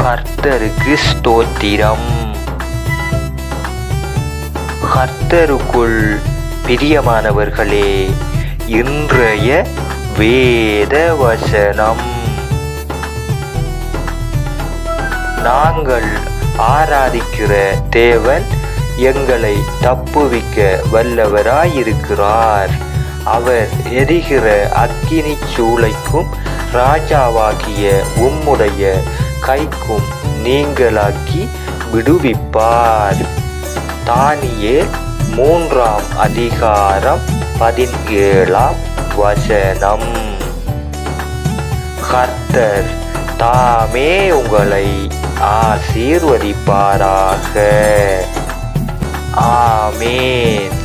கர்த்தருக்கு ஸ்தோத்திரம். கர்த்தருக்குள் பிரியமானவர்களே இன்றைய வேத வசனம் நாங்கள் ஆராதிக்கிற தேவன் எங்களை தப்புவிக்க வல்லவராயிருக்கிறார். அவர் எரிகிற அக்கினி சூளைக்கும் ராஜாவாகிய உம்முடைய கைக்கும் நீங்களாக்கி விடுவிப்பார். தானியே மூன்றாம் அதிகாரம் பதினேழாம் வசனம். கர்த்தர் தாமே உங்களை ஆசீர்வதிப்பாராக. ஆமேன்.